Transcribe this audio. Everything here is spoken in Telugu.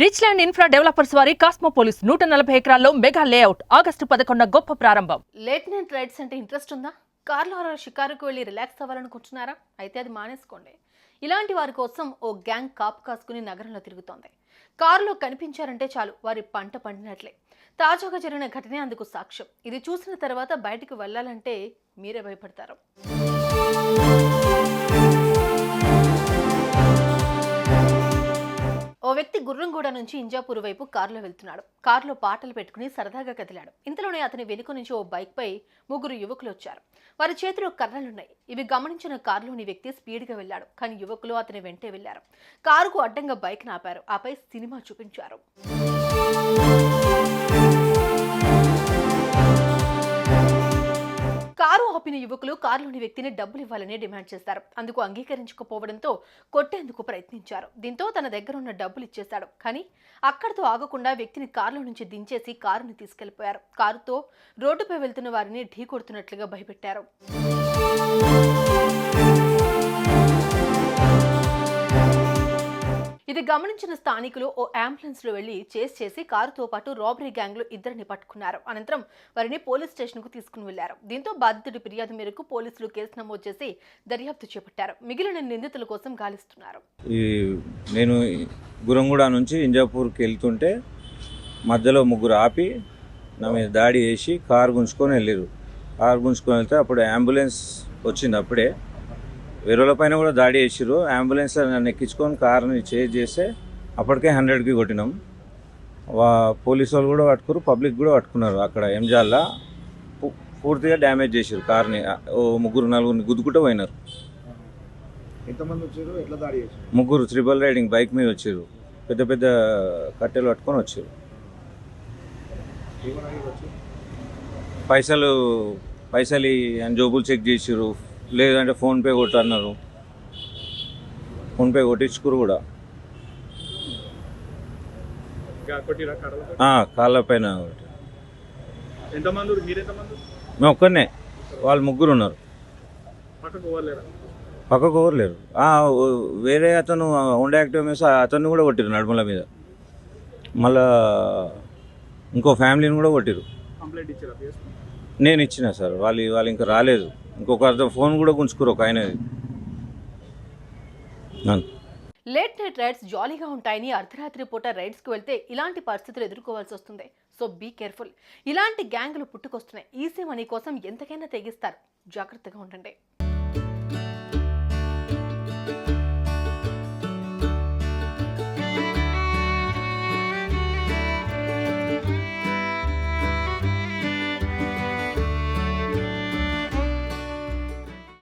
రిచ్ ల్యాండ్ ఇన్ఫ్రా డెవలపర్స్ వారి కాస్మోపోలిస్ నూట నలభై ఎకరాల్లో మెగా లేఅవుట్ ఆగస్టు పదకొండు గొప్ప ప్రారంభం. లేట్ నైట్ రైడ్స్ అంటే ఇంట్రెస్ట్ ఉందా? కార్లో షికారుకు వెళ్ళి రిలాక్స్ అవ్వాలనుకుంటున్నారా? అయితే అది మానేసుకోండి. ఇలాంటి వారి కోసం ఓ గ్యాంగ్ కాపు కాసుకుని నగరంలో తిరుగుతోంది. కారులో కనిపించారంటే చాలు వారి పంట పండినట్లే. తాజాగా జరిగిన ఘటనే అందుకు సాక్ష్యం. ఇది చూసిన తర్వాత బయటికి వెళ్ళాలంటే మీరే భయపడతారు. వ్యక్తి గుర్రంగూడ నుంచి ఇంజాపూర్ వైపు కారులో వెళ్తున్నాడు. కారులో పాటలు పెట్టుకుని సరదాగా కదిలాడు. ఇంతలోనే అతని వెనుక నుంచి ఓ బైక్ పై ముగ్గురు యువకులు వచ్చారు. వారి చేతిలో కర్రలున్నాయి. ఇవి గమనించిన కారులోని వ్యక్తి స్పీడ్గా వెళ్ళాడు కానీ యువకులు అతని వెంటే వెళ్ళారు కారుకు అడ్డంగా బైక్ నాపారు. ఆపై సినిమా చూపించారు. యువకులు కారులోని వ్యక్తిని డబ్బులు ఇవ్వాలని డిమాండ్ చేశారు అందుకు అంగీకరించకపోవడంతో కొట్టేందుకు ప్రయత్నించారు. దీంతో తన దగ్గర ఉన్న డబ్బులు ఇచ్చేశాడు కానీ అక్కడితో ఆగకుండా వ్యక్తిని కారులో నుంచి దించేసి కారుని తీసుకెళ్ళిపోయారు. కారుతో రోడ్డుపై వెళ్తున్న వారిని ఢీకొడుతున్నట్లుగా భయపెట్టారు. ఇది గమనించిన స్థానికులు ఓ అంబులెన్స్లో వెళ్ళి చేస్ చేసి కారుతో పాటు రాబరీ గ్యాంగ్లో ఇద్దరిని పట్టుకున్నారు. అనంతరం వారిని పోలీస్ స్టేషన్కు తీసుకుని వెళ్ళారు దీంతో బాధితుడి ఫిర్యాదు మేరకు పోలీసులు కేసు నమోదు చేసి దర్యాప్తు చేపట్టారు. మిగిలిన నిందితుల కోసం గాలిస్తున్నారు. నేను గురంగూడ నుంచి ఇంజాపూర్కి వెళ్తుంటే మధ్యలో ముగ్గురు ఆపి నా మీద దాడి చేసి కారు గుంజుకొని వెళ్ళారు కారు గుంజుకొని వెళ్తే అప్పుడు అంబులెన్స్ వచ్చింది అప్పుడే. వేరేల పైన కూడా దాడి చేసిర్రు. అంబులెన్స్ నన్ను ఎక్కించుకొని కార్ని చేజ్ చేస్తే అప్పటికే హండ్రెడ్కి కొట్టినాం. వా పోలీసు వాళ్ళు కూడా పట్టుకున్నారు పబ్లిక్ కూడా పట్టుకున్నారు అక్కడ ఎంజాల్లా. పూర్తిగా డ్యామేజ్ చేసారు కార్ని. ఓ ముగ్గురు నలుగురిని గుద్దుకుంటూ పోయినారు. ఎంతమంది వచ్చారు? ఎట్లా దాడి చేశారు ముగ్గురు త్రిబల్ రైడింగ్ బైక్ మీద వచ్చారు. పెద్ద పెద్ద కట్టెలు పట్టుకొని వచ్చారు. పైసలు పైసలు అని జోబులు చెక్ చేసారు లేదంటే ఫోన్పే కొట్టు అన్నారు. ఫోన్పే కొట్టించుకురు కూడా. కాళ్ళ పైన మేము ఒక్కనే. వాళ్ళు ముగ్గురు ఉన్నారు. పక్కకు పోలేరా పక్కకు ఎవరు లేరు ఆ, ఓ- వేరే అతను ఉండే యాక్టివ్ మేస్ అతన్ని కూడా కొట్టిరు నడుముల మీద. మళ్ళా ఇంకో ఫ్యామిలీని కూడా కొట్టిరు నేను ఇచ్చిన సార్. వాళ్ళు వాళ్ళు ఇంకా రాలేదు. ఇంకొక అర్థం ఫోన్ కూడా గుంజుకోరు ఒక ఆయన. లేట్ నైట్ రైడ్స్ జాలీగా ఉంటాయని అర్ధరాత్రి పూట రైడ్స్కి వెళ్తే ఇలాంటి పరిస్థితులు ఎదుర్కోవాల్సి వస్తుంది. So be careful. ఇలాంటి గ్యాంగ్లు పుట్టుకొస్తున్నాయి. ఈసీ మనీ కోసం ఎంతకైనా తెగిస్తారు. జాగ్రత్తగా ఉండండి.